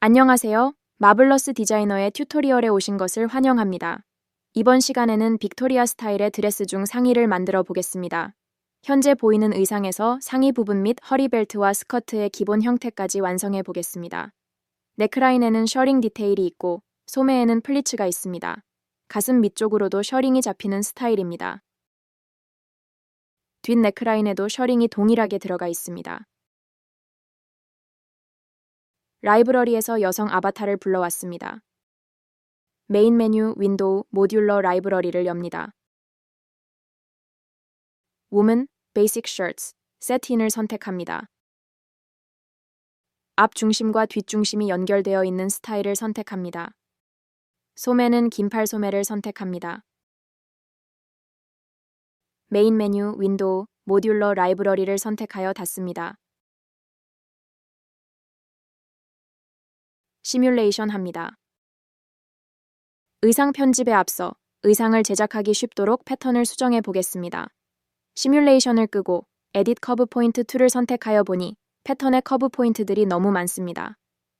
안녕하세요. 마블러스 디자이너의 튜토리얼에 오신 것을 환영합니다. 이번 시간에는 빅토리아 스타일의 드레스 중 상의를 만들어 보겠습니다. 현재 보이는 의상에서 상의 부분 및 허리벨트와 스커트의 기본 형태까지 완성해 보겠습니다. 네크라인에는 셔링 디테일이 있고 소매에는 플리츠가 있습니다. 가슴 밑쪽으로도 셔링이 잡히는 스타일입니다. 뒷 네크라인에도 셔링이 동일하게 들어가 있습니다. 라이브러리에서 여성 아바타를 불러왔습니다. 메인 메뉴 윈도우 모듈러 라이브러리를 엽니다. Woman Basic Shirts 세틴을 선택합니다. 앞 중심과 뒷 중심이 연결되어 있는 스타일을 선택합니다. 소매는 긴팔 소매를 선택합니다. 메인 메뉴 윈도우 모듈러 라이브러리를 선택하여 닫습니다. 시뮬레이션 합니다. 의상 편집에 앞서 의상을 제작하기 쉽도록 패턴을 수정해 보겠습니다. 시뮬레이션을 끄고 에딧 커브 포인트 2를 선택하여 보니 패턴의 커브 포인트들이 너무 많습니다.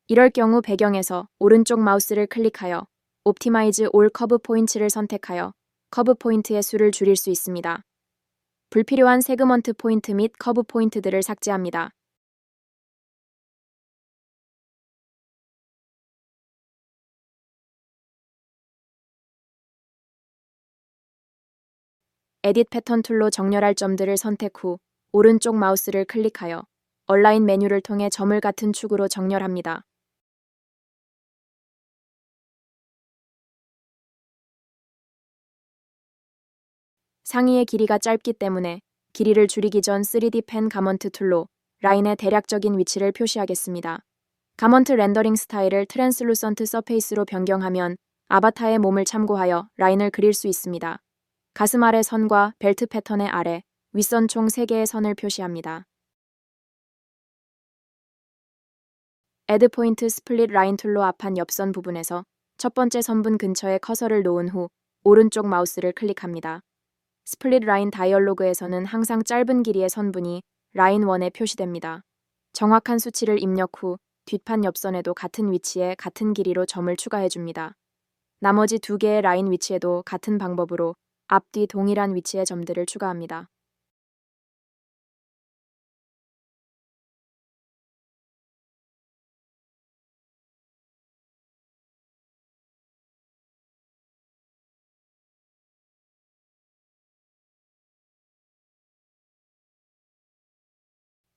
이럴 경우 배경에서 오른쪽 마우스를 클릭하여 옵티마이즈 올 커브 포인트를 선택하여 커브 포인트의 수를 줄일 수 있습니다. 불필요한 세그먼트 포인트 및 커브 포인트들을 삭제합니다. 에딧 패턴 툴로 정렬할 점들을 선택 후 오른쪽 마우스를 클릭하여 얼라인 메뉴를 통해 점을 같은 축으로 정렬합니다. 상의의 길이가 짧기 때문에 길이를 줄이기 전 3D 펜 가먼트 툴로 라인의 대략적인 위치를 표시하겠습니다. 가먼트 렌더링 스타일을 트랜슬루선트 서페이스로 변경하면 아바타의 몸을 참고하여 라인을 그릴 수 있습니다. 가슴 아래 선과 벨트 패턴의 아래, 윗선 총 3개의 선을 표시합니다. 에드 포인트 스플릿 라인 툴로 앞판 옆선 부분에서 첫 번째 선분 근처에 커서를 놓은 후 오른쪽 마우스를 클릭합니다. 스플릿 라인 다이얼로그에서는 항상 짧은 길이의 선분이 라인 1에 표시됩니다. 정확한 수치를 입력 후 뒷판 옆선에도 같은 위치에 같은 길이로 점을 추가해 줍니다. 나머지 두 개의 라인 위치에도 같은 방법으로 앞뒤 동일한 위치의 점들을 추가합니다.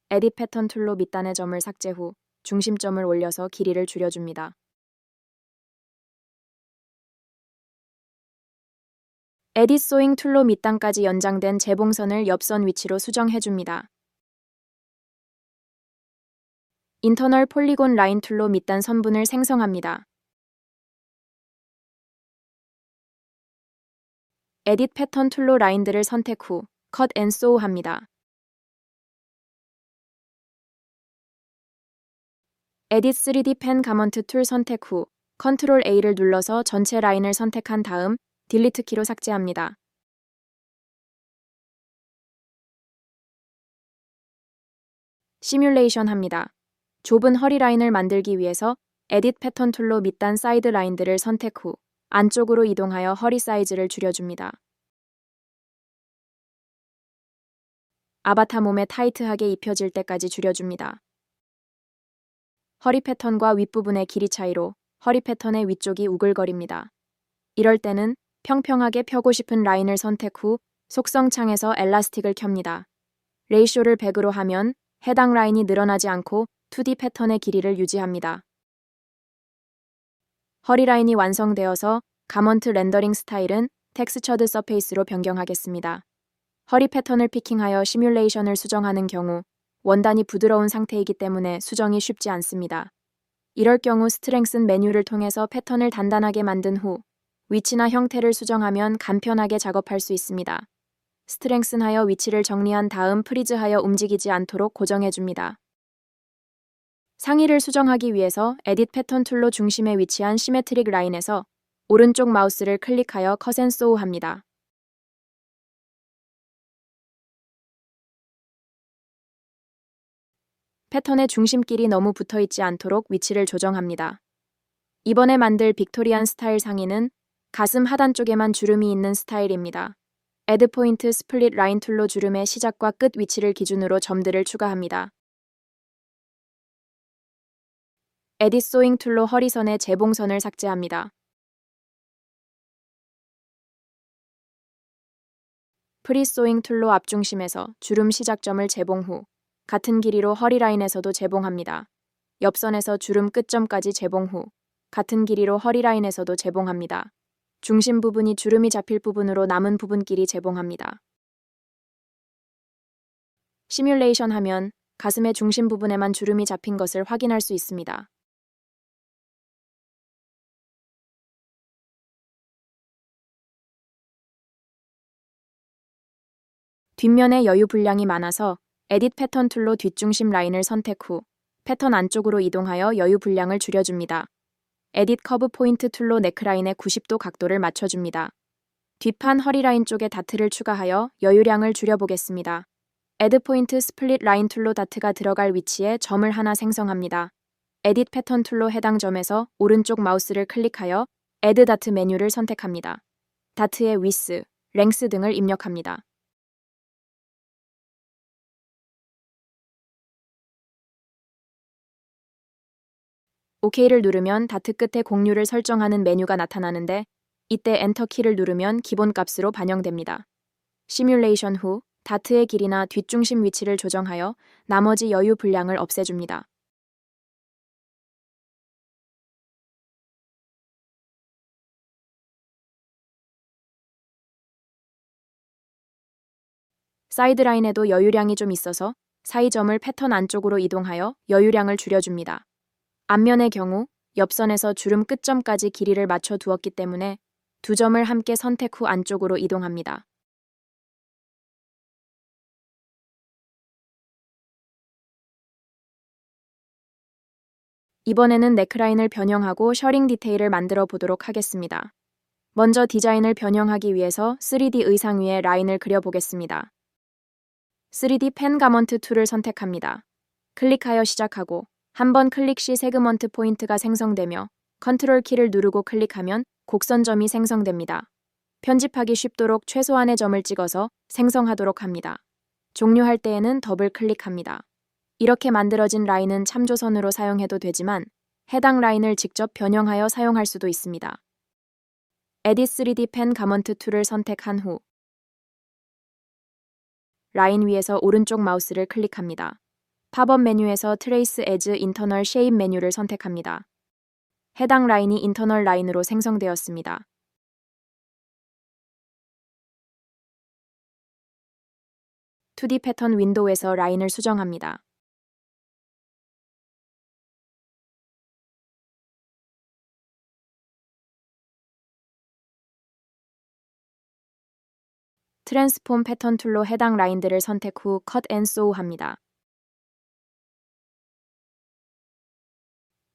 에디 패턴 툴로 밑단의 점을 삭제 후 중심점을 올려서 길이를 줄여줍니다. 에디 소잉 툴로 밑단까지 연장된 재봉선을 옆선 위치로 수정해줍니다. 인터널 폴리곤 라인 툴로 밑단 선분을 생성합니다. 에딧 패턴 툴로 라인들을 선택 후 컷 앤 소우 합니다. 에딧 3D 펜 가먼트 툴 선택 후 컨트롤 A를 눌러서 전체 라인을 선택한 다음 딜리트 키로 삭제합니다. 시뮬레이션 합니다. 좁은 허리 라인을 만들기 위해서 에딧 패턴 툴로 밑단 사이드 라인들을 선택 후 안쪽으로 이동하여 허리 사이즈를 줄여줍니다. 아바타 몸에 타이트하게 입혀질 때까지 줄여줍니다. 허리 패턴과 윗부분의 길이 차이로 허리 패턴의 위쪽이 우글거립니다. 이럴 때는 평평하게 펴고 싶은 라인을 선택 후 속성 창에서 엘라스틱을 켭니다. 레이쇼를 100으로 하면 해당 라인이 늘어나지 않고 2D 패턴의 길이를 유지합니다. 허리 라인이 완성되어서 가먼트 렌더링 스타일은 텍스처드 서페이스로 변경하겠습니다. 허리 패턴을 피킹하여 시뮬레이션을 수정하는 경우 원단이 부드러운 상태이기 때문에 수정이 쉽지 않습니다. 이럴 경우 스트렝슨 메뉴를 통해서 패턴을 단단하게 만든 후 위치나 형태를 수정하면 간편하게 작업할 수 있습니다. 스트렝슨하여 위치를 정리한 다음 프리즈하여 움직이지 않도록 고정해줍니다. 상의를 수정하기 위해서 에딧 패턴 툴로 중심에 위치한 시메트릭 라인에서 오른쪽 마우스를 클릭하여 컷앤 소우 합니다. 패턴의 중심끼리 너무 붙어 있지 않도록 위치를 조정합니다. 이번에 만들 빅토리안 스타일 상의는 가슴 하단 쪽에만 주름이 있는 스타일입니다. 에드 포인트 스플릿 라인 툴로 주름의 시작과 끝 위치를 기준으로 점들을 추가합니다. 에디 소잉 툴로 허리선의 재봉선을 삭제합니다. 프리 소잉 툴로 앞중심에서 주름 시작점을 재봉 후 같은 길이로 허리 라인에서도 재봉합니다. 옆선에서 주름 끝점까지 재봉 후 같은 길이로 허리 라인에서도 재봉합니다. 중심 부분이 주름이 잡힐 부분으로 남은 부분끼리 재봉합니다. 시뮬레이션 하면 가슴의 중심 부분에만 주름이 잡힌 것을 확인할 수 있습니다. 뒷면에 여유 분량이 많아서 에딧 패턴 툴로 뒷중심 라인을 선택 후 패턴 안쪽으로 이동하여 여유 분량을 줄여줍니다. 에딧 커브 포인트 툴로 네크라인의 90도 각도를 맞춰줍니다. 뒷판 허리라인 쪽에 다트를 추가하여 여유량을 줄여보겠습니다. 에드 포인트 스플릿 라인 툴로 다트가 들어갈 위치에 점을 하나 생성합니다. 에딧 패턴 툴로 해당 점에서 오른쪽 마우스를 클릭하여 에드 다트 메뉴를 선택합니다. 다트의 위스, 랭스 등을 입력합니다. OK를 누르면 다트 끝에 공유를 설정하는 메뉴가 나타나는데 이때 엔터 키를 누르면 기본 값으로 반영됩니다. 시뮬레이션 후 다트의 길이나 뒷중심 위치를 조정하여 나머지 여유 분량을 없애줍니다. 사이드라인에도 여유량이 좀 있어서 사이점을 패턴 안쪽으로 이동하여 여유량을 줄여줍니다. 앞면의 경우 옆선에서 주름 끝점까지 길이를 맞춰 두었기 때문에 두 점을 함께 선택 후 안쪽으로 이동합니다. 이번에는 네크라인을 변형하고 셔링 디테일을 만들어 보도록 하겠습니다. 먼저 디자인을 변형하기 위해서 3D 의상 위에 라인을 그려보겠습니다. 3D 펜 가먼트 툴을 선택합니다. 클릭하여 시작하고 한 번 클릭 시 세그먼트 포인트가 생성되며 컨트롤 키를 누르고 클릭하면 곡선점이 생성됩니다. 편집하기 쉽도록 최소한의 점을 찍어서 생성하도록 합니다. 종료할 때에는 더블 클릭합니다. 이렇게 만들어진 라인은 참조선으로 사용해도 되지만 해당 라인을 직접 변형하여 사용할 수도 있습니다. 에디 3D 펜 가먼트 툴을 선택한 후 라인 위에서 오른쪽 마우스를 클릭합니다. 팝업 메뉴에서 트레이스 에즈 인터널 쉐입 메뉴를 선택합니다. 해당 라인이 인터널 라인으로 생성되었습니다. (2D) 패턴 윈도우에서 라인을 수정합니다. 트랜스폼 패턴 툴로 해당 라인들을 선택 후 컷 앤 소우 합니다.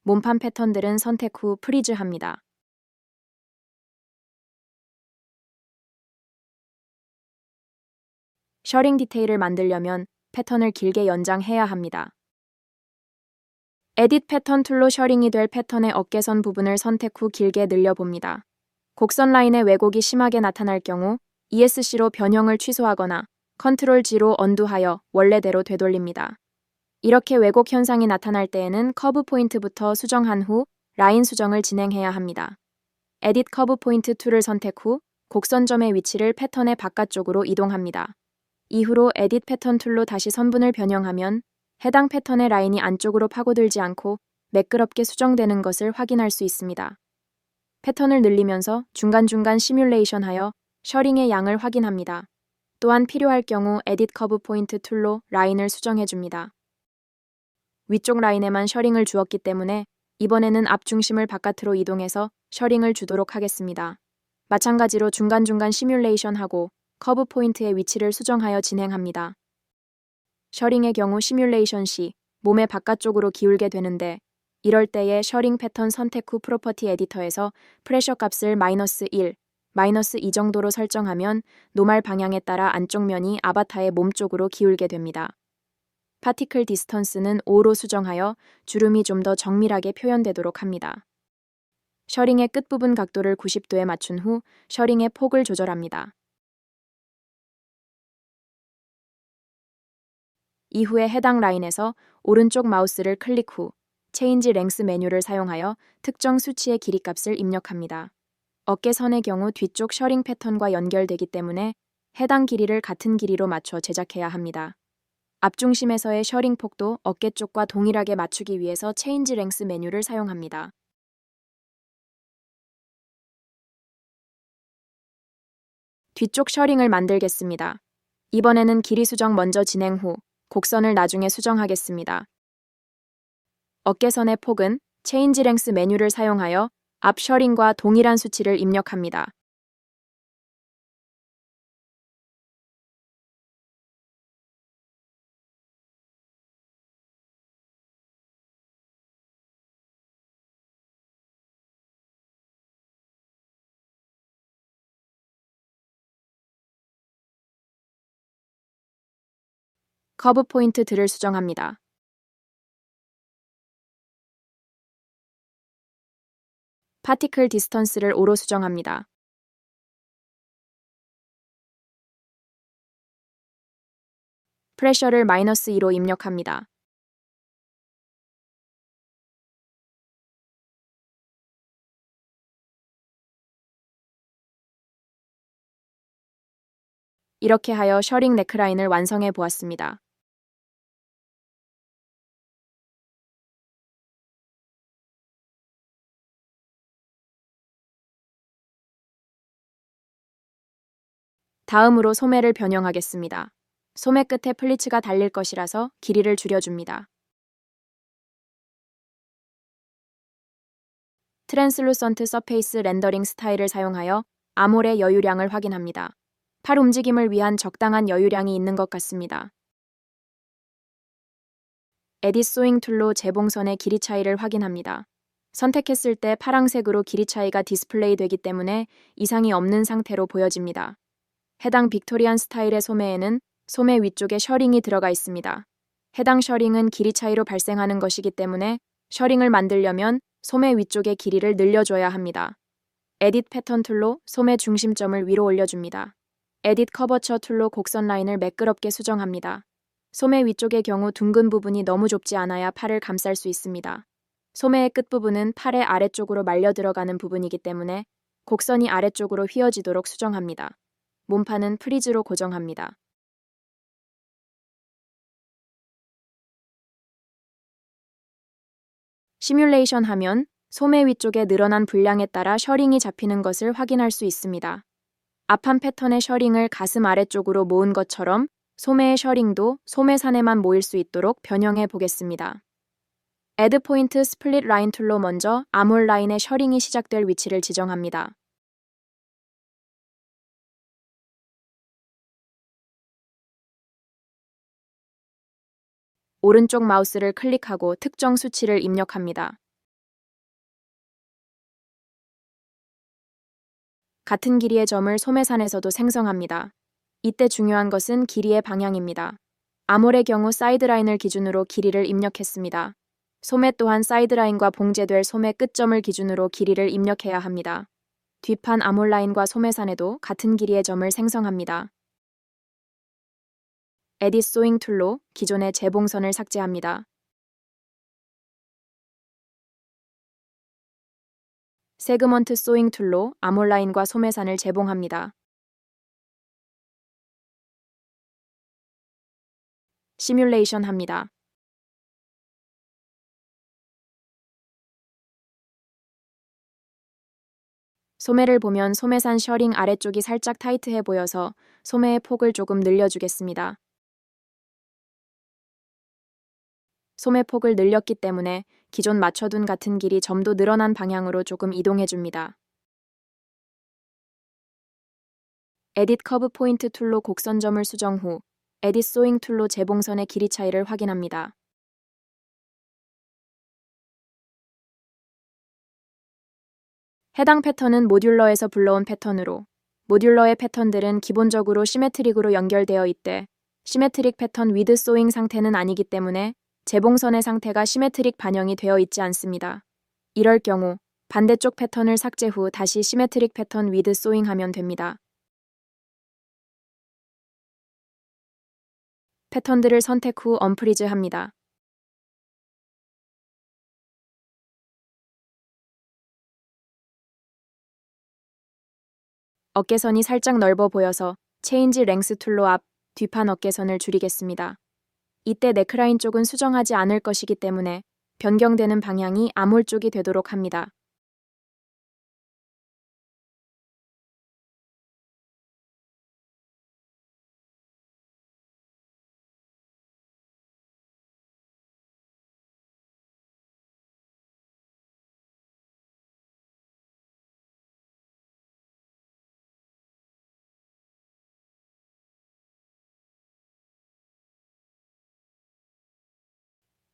몸판 패턴들은 선택 후 프리즈 합니다. 셔링 디테일을 만들려면 패턴을 길게 연장해야 합니다. 에딧 패턴 툴로 셔링이 될 패턴의 어깨선 부분을 선택 후 길게 늘려봅니다. 곡선 라인의 왜곡이 심하게 나타날 경우 ESC로 변형을 취소하거나 컨트롤 G로 언두하여 원래대로 되돌립니다. 이렇게 왜곡 현상이 나타날 때에는 커브 포인트부터 수정한 후 라인 수정을 진행해야 합니다. 에딧 커브 포인트 툴을 선택 후 곡선점의 위치를 패턴의 바깥쪽으로 이동합니다. 이후로 에딧 패턴 툴로 다시 선분을 변형하면 해당 패턴의 라인이 안쪽으로 파고들지 않고 매끄럽게 수정되는 것을 확인할 수 있습니다. 패턴을 늘리면서 중간중간 시뮬레이션하여 셔링의 양을 확인합니다. 또한 필요할 경우 에딧 커브 포인트 툴로 라인을 수정해줍니다. 위쪽 라인에만 셔링을 주었기 때문에 이번에는 앞중심을 바깥으로 이동해서 셔링을 주도록 하겠습니다. 마찬가지로 중간중간 시뮬레이션하고 커브 포인트의 위치를 수정하여 진행합니다. 셔링의 경우 시뮬레이션 시 몸의 바깥쪽으로 기울게 되는데 이럴 때에 셔링 패턴 선택 후 프로퍼티 에디터에서 프레셔 값을 마이너스 1, 마이너스 2 정도로 설정하면 노말 방향에 따라 안쪽 면이 아바타의 몸 쪽으로 기울게 됩니다. 파티클 디스턴스는 5로 수정하여 주름이 좀 더 정밀하게 표현되도록 합니다. 셔링의 끝부분 각도를 90도에 맞춘 후 셔링의 폭을 조절합니다. 이후에 해당 라인에서 오른쪽 마우스를 클릭 후 체인지 랭스 메뉴를 사용하여 특정 수치의 길이 값을 입력합니다. 어깨선의 경우 뒤쪽 셔링 패턴과 연결되기 때문에 해당 길이를 같은 길이로 맞춰 제작해야 합니다. 앞중심에서의 셔링 폭도 어깨 쪽과 동일하게 맞추기 위해서 체인지 랭스 메뉴를 사용합니다. 뒤쪽 셔링을 만들겠습니다. 이번에는 길이 수정 먼저 진행 후 곡선을 나중에 수정하겠습니다. 어깨선의 폭은 체인지 랭스 메뉴를 사용하여 앞 셔링과 동일한 수치를 입력합니다. 커브 포인트들을 수정합니다. 파티클 디스턴스를 5로 수정합니다. 프레셔를 마이너스 2로 입력합니다. 이렇게 하여 셔링 네크라인을 완성해 보았습니다. 다음으로 소매를 변형하겠습니다. 소매 끝에 플리츠가 달릴 것이라서 길이를 줄여줍니다. 트랜슬루선트 서페이스 렌더링 스타일을 사용하여 아몰의 여유량을 확인합니다. 팔 움직임을 위한 적당한 여유량이 있는 것 같습니다. 에디 소잉 툴로 재봉선의 길이 차이를 확인합니다. 선택했을 때 파랑색으로 길이 차이가 디스플레이 되기 때문에 이상이 없는 상태로 보여집니다. 해당 빅토리안 스타일의 소매에는 소매 위쪽에 셔링이 들어가 있습니다. 해당 셔링은 길이 차이로 발생하는 것이기 때문에 셔링을 만들려면 소매 위쪽의 길이를 늘려줘야 합니다. 에딧 패턴 툴로 소매 중심점을 위로 올려줍니다. 에딧 커버처 툴로 곡선 라인을 매끄럽게 수정합니다. 소매 위쪽의 경우 둥근 부분이 너무 좁지 않아야 팔을 감쌀 수 있습니다. 소매의 끝부분은 팔의 아래쪽으로 말려 들어가는 부분이기 때문에 곡선이 아래쪽으로 휘어지도록 수정합니다. 몸판은 프리즈로 고정합니다. 시뮬레이션 하면 소매 위쪽에 늘어난 분량에 따라 셔링이 잡히는 것을 확인할 수 있습니다. 앞판 패턴의 셔링을 가슴 아래쪽으로 모은 것처럼 소매의 셔링도 소매산에만 모일 수 있도록 변형해 보겠습니다. 애드 포인트 스플릿 라인 툴로 먼저 아몰 라인의 셔링이 시작될 위치를 지정합니다. 오른쪽 마우스를 클릭하고 특정 수치를 입력합니다. 같은 길이의 점을 소매산에서도 생성합니다. 이때 중요한 것은 길이의 방향입니다. 아몰의 경우 사이드라인을 기준으로 길이를 입력했습니다. 소매 또한 사이드라인과 봉제될 소매 끝점을 기준으로 길이를 입력해야 합니다. 뒷판 아몰라인과 소매산에도 같은 길이의 점을 생성합니다. 에디 소잉 툴로 기존의 재봉선을 삭제합니다. 세그먼트 소잉 툴로 아몰라인과 소매산을 재봉합니다. 시뮬레이션 합니다. 소매를 보면 소매산 셔링 아래쪽이 살짝 타이트해 보여서 소매의 폭을 조금 늘려주겠습니다. 소매 폭을 늘렸기 때문에 기존 맞춰둔 같은 길이 점도 늘어난 방향으로 조금 이동해줍니다. 에딧 커브 포인트 툴로 곡선점을 수정 후 에딧 소잉 툴로 재봉선의 길이 차이를 확인합니다. 해당 패턴은 모듈러에서 불러온 패턴으로 모듈러의 패턴들은 기본적으로 시메트릭으로 연결되어 있대 시메트릭 패턴 위드 소잉 상태는 아니기 때문에 재봉선의 상태가 시메트릭 반영이 되어 있지 않습니다. 이럴 경우 반대쪽 패턴을 삭제 후 다시 시메트릭 패턴 위드 소잉 하면 됩니다. 패턴들을 선택 후 언프리즈 합니다. 어깨선이 살짝 넓어 보여서 체인지 랭스 툴로 앞, 뒷판 어깨선을 줄이겠습니다. 이때 네크라인 쪽은 수정하지 않을 것이기 때문에 변경되는 방향이 아몰 쪽이 되도록 합니다.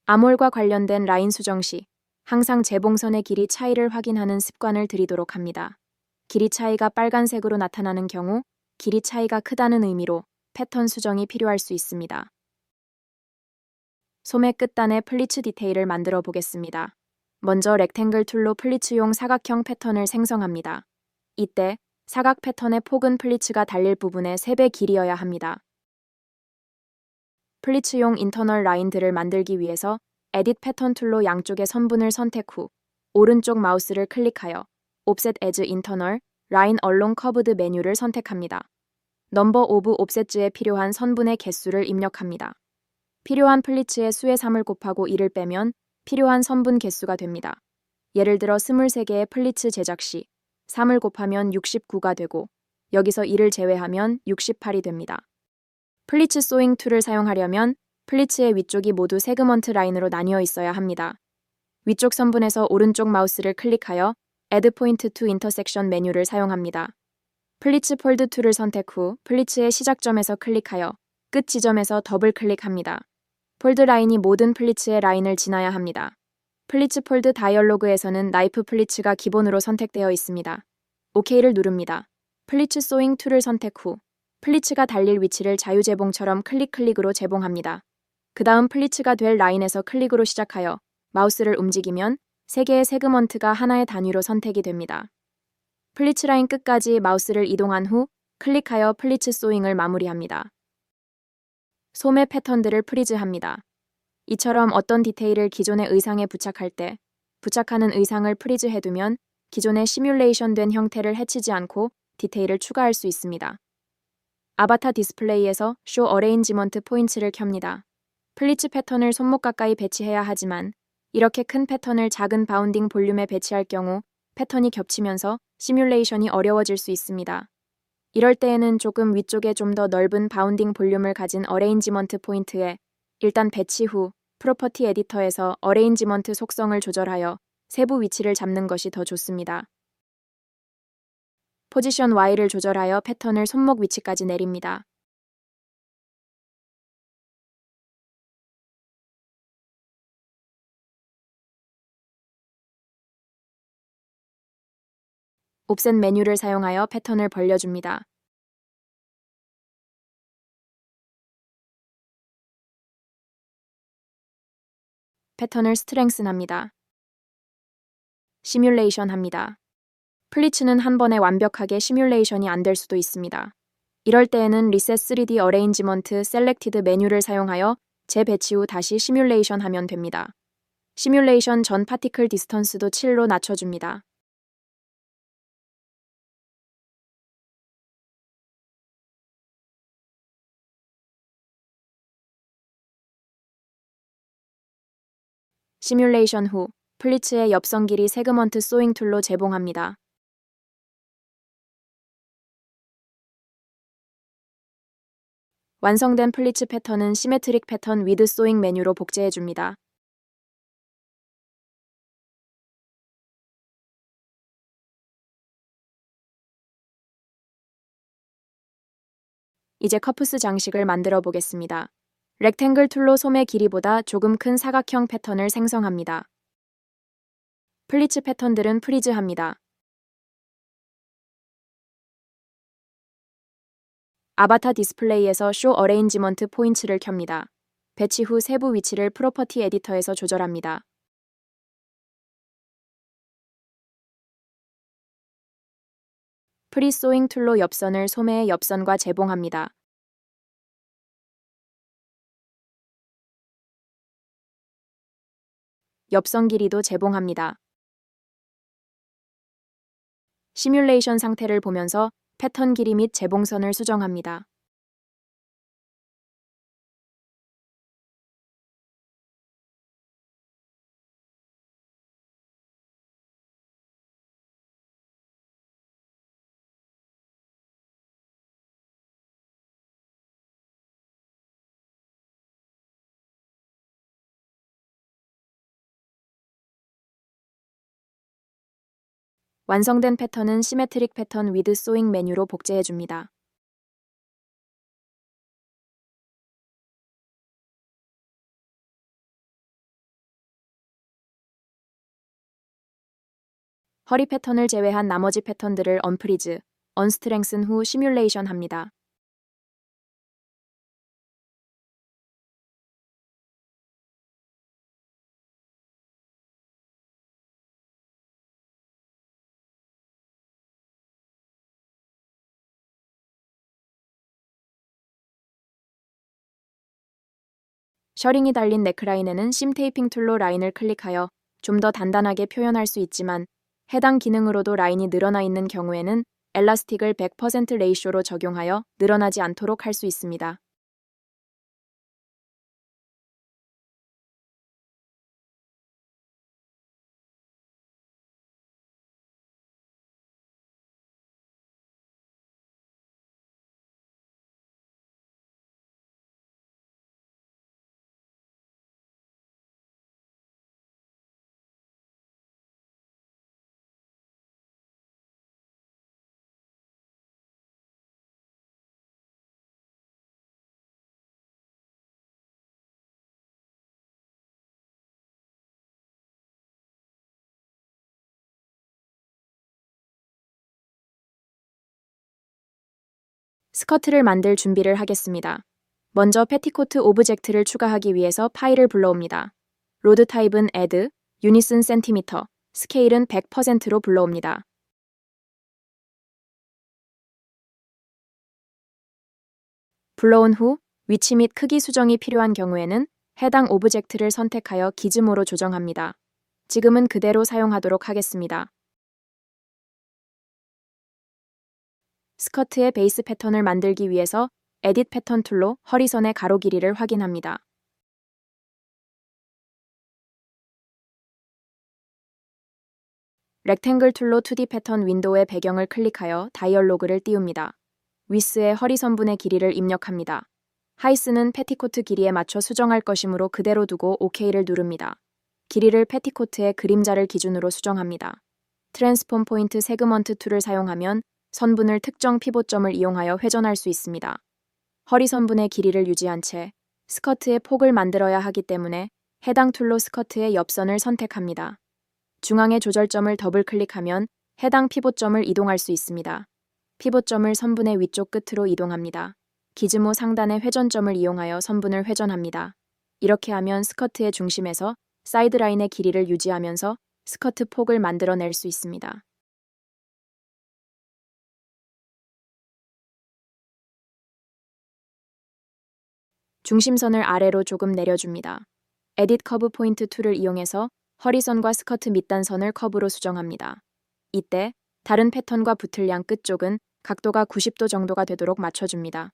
암홀과 관련된 라인 수정 시 항상 재봉선의 길이 차이를 확인하는 습관을 들이도록 합니다. 길이 차이가 빨간색으로 나타나는 경우 길이 차이가 크다는 의미로 패턴 수정이 필요할 수 있습니다. 소매 끝단에 플리츠 디테일을 만들어 보겠습니다. 먼저 렉탱글 툴로 플리츠용 사각형 패턴을 생성합니다. 이때 사각 패턴의 폭은 플리츠가 달릴 부분의 3배 길이어야 합니다. 플리츠용 인터널 라인들을 만들기 위해서 에딧 패턴 툴로 양쪽의 선분을 선택 후 오른쪽 마우스를 클릭하여 옵셋 에즈 인터널 라인 얼롱 커브드 메뉴를 선택합니다. 넘버 오브 옵셋즈에 필요한 선분의 개수를 입력합니다. 필요한 플리츠의 수의 3을 곱하고 1을 빼면 필요한 선분 개수가 됩니다. 예를 들어 23개의 플리츠 제작 시 3을 곱하면 69가 되고 여기서 1을 제외하면 68이 됩니다. 플리츠 소잉 툴을 사용하려면 플리츠의 위쪽이 모두 세그먼트 라인으로 나뉘어 있어야 합니다. 위쪽 선분에서 오른쪽 마우스를 클릭하여 Add Point to Intersection 메뉴를 사용합니다. 플리츠 폴드 툴을 선택 후 플리츠의 시작점에서 클릭하여 끝 지점에서 더블 클릭합니다. 폴드 라인이 모든 플리츠의 라인을 지나야 합니다. 플리츠 폴드 다이얼로그에서는 나이프 플리츠가 기본으로 선택되어 있습니다. OK를 누릅니다. 플리츠 소잉 툴을 선택 후 플리츠가 달릴 위치를 자유재봉처럼 클릭 클릭으로 재봉합니다. 그 다음 플리츠가 될 라인에서 클릭으로 시작하여 마우스를 움직이면 3개의 세그먼트가 하나의 단위로 선택이 됩니다. 플리츠 라인 끝까지 마우스를 이동한 후 클릭하여 플리츠 소잉을 마무리합니다. 소매 패턴들을 프리즈합니다. 이처럼 어떤 디테일을 기존의 의상에 부착할 때 부착하는 의상을 프리즈 해두면 기존의 시뮬레이션 된 형태를 해치지 않고 디테일을 추가할 수 있습니다. 아바타 디스플레이에서 쇼 어레인지먼트 포인트를 켭니다. 플리츠 패턴을 손목 가까이 배치해야 하지만 이렇게 큰 패턴을 작은 바운딩 볼륨에 배치할 경우 패턴이 겹치면서 시뮬레이션이 어려워질 수 있습니다. 이럴 때에는 조금 위쪽에 좀 더 넓은 바운딩 볼륨을 가진 어레인지먼트 포인트에 일단 배치 후 프로퍼티 에디터에서 어레인지먼트 속성을 조절하여 세부 위치를 잡는 것이 더 좋습니다. 포지션 Y를 조절하여 패턴을 손목 위치까지 내립니다. 옵셋 메뉴를 사용하여 패턴을 벌려줍니다. 패턴을 스트렝스합니다. 시뮬레이션 합니다. 플리츠는 한 번에 완벽하게 시뮬레이션이 안 될 수도 있습니다. 이럴 때에는 리셋 3D 어레인지먼트 셀렉티드 메뉴를 사용하여 재배치 후 다시 시뮬레이션 하면 됩니다. 시뮬레이션 전 파티클 디스턴스도 7로 낮춰줍니다. 시뮬레이션 후 플리츠의 엽선 길이 세그먼트 소잉 툴로 재봉합니다. 완성된 플리츠 패턴은 시메트릭 패턴 위드 소잉 메뉴로 복제해줍니다. 이제 커프스 장식을 만들어 보겠습니다. 렉탱글 툴로 소매 길이보다 조금 큰 사각형 패턴을 생성합니다. 플리츠 패턴들은 프리즈합니다. 아바타 디스플레이에서 쇼 어레인지먼트 포인트를 켭니다. 배치 후 세부 위치를 프로퍼티 에디터에서 조절합니다. 프리소잉 툴로 엽선을 소매의 엽선과 재봉합니다. 엽선 길이도 재봉합니다. 시뮬레이션 상태를 보면서 패턴 길이 및 재봉선을 수정합니다. 완성된 패턴은 시메트릭 패턴 위드 소잉 메뉴로 복제해 줍니다. 허리 패턴을 제외한 나머지 패턴들을 언프리즈, 언스트렝슨 후 시뮬레이션 합니다. 셔링이 달린 넥라인에는 심 테이핑 툴로 라인을 클릭하여 좀 더 단단하게 표현할 수 있지만 해당 기능으로도 라인이 늘어나 있는 경우에는 엘라스틱을 100% 레이쇼로 적용하여 늘어나지 않도록 할 수 있습니다. 스커트를 만들 준비를 하겠습니다. 먼저 패티코트 오브젝트를 추가하기 위해서 파일을 불러옵니다. 로드 타입은 add, 유닛은 센티미터, 스케일은 100%로 불러옵니다. 불러온 후 위치 및 크기 수정이 필요한 경우에는 해당 오브젝트를 선택하여 기즈모로 조정합니다. 지금은 그대로 사용하도록 하겠습니다. 스커트의 베이스 패턴을 만들기 위해서 에딧 패턴 툴로 허리선의 가로 길이를 확인합니다. 렉탱글 툴로 2D 패턴 윈도우의 배경을 클릭하여 다이얼로그를 띄웁니다. 위스의 허리선분의 길이를 입력합니다. 하이스는 패티코트 길이에 맞춰 수정할 것이므로 그대로 두고 OK를 누릅니다. 길이를 패티코트의 그림자를 기준으로 수정합니다. 트랜스폼 포인트 세그먼트 툴을 사용하면 선분을 특정 피봇점을 이용하여 회전할 수 있습니다. 허리 선분의 길이를 유지한 채 스커트의 폭을 만들어야 하기 때문에 해당 툴로 스커트의 옆선을 선택합니다. 중앙의 조절점을 더블 클릭하면 해당 피봇점을 이동할 수 있습니다. 피봇점을 선분의 위쪽 끝으로 이동합니다. 기즈모 상단의 회전점을 이용하여 선분을 회전합니다. 이렇게 하면 스커트의 중심에서 사이드라인의 길이를 유지하면서 스커트 폭을 만들어낼 수 있습니다. 중심선을 아래로 조금 내려줍니다. 에딧 커브 포인트 툴을 이용해서 허리선과 스커트 밑단선을 커브로 수정합니다. 이때 다른 패턴과 붙을 양 끝쪽은 각도가 90도 정도가 되도록 맞춰줍니다.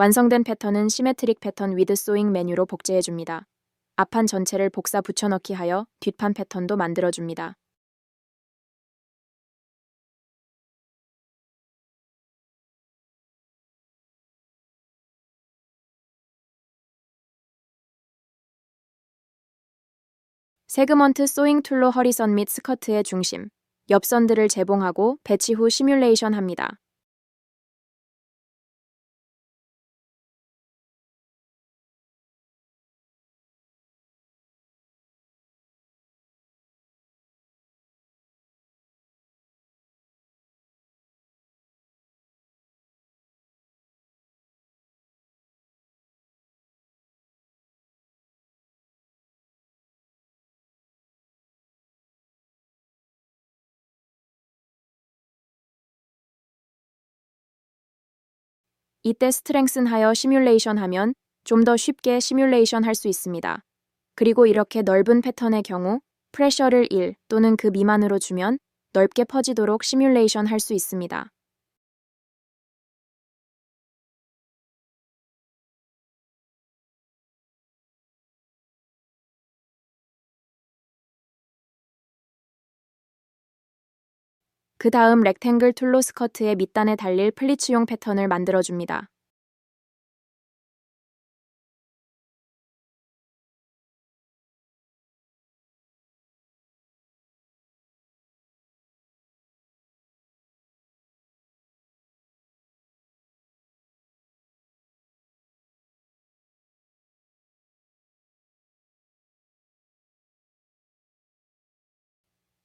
완성된 패턴은 시메트릭 패턴 위드 소잉 메뉴로 복제해줍니다. 앞판 전체를 복사 붙여넣기 하여 뒷판 패턴도 만들어줍니다. 세그먼트 소잉 툴로 허리선 및 스커트의 중심, 옆선들을 재봉하고 배치 후 시뮬레이션 합니다. 이때 스트렝슨 하여 시뮬레이션 하면 좀 더 쉽게 시뮬레이션 할 수 있습니다. 그리고 이렇게 넓은 패턴의 경우 프레셔를 1 또는 그 미만으로 주면 넓게 퍼지도록 시뮬레이션 할 수 있습니다. 그 다음 렉탱글 툴로 스커트의 밑단에 달릴 플리츠용 패턴을 만들어줍니다.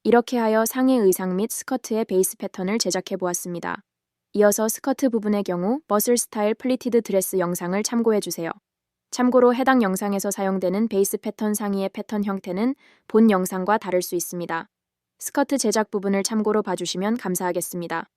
이렇게 하여 상의 의상 및 스커트의 베이스 패턴을 제작해 보았습니다. 이어서 스커트 부분의 경우 머슬 스타일 플리티드 드레스 영상을 참고해 주세요. 참고로 해당 영상에서 사용되는 베이스 패턴 상의의 패턴 형태는 본 영상과 다를 수 있습니다. 스커트 제작 부분을 참고로 봐주시면 감사하겠습니다.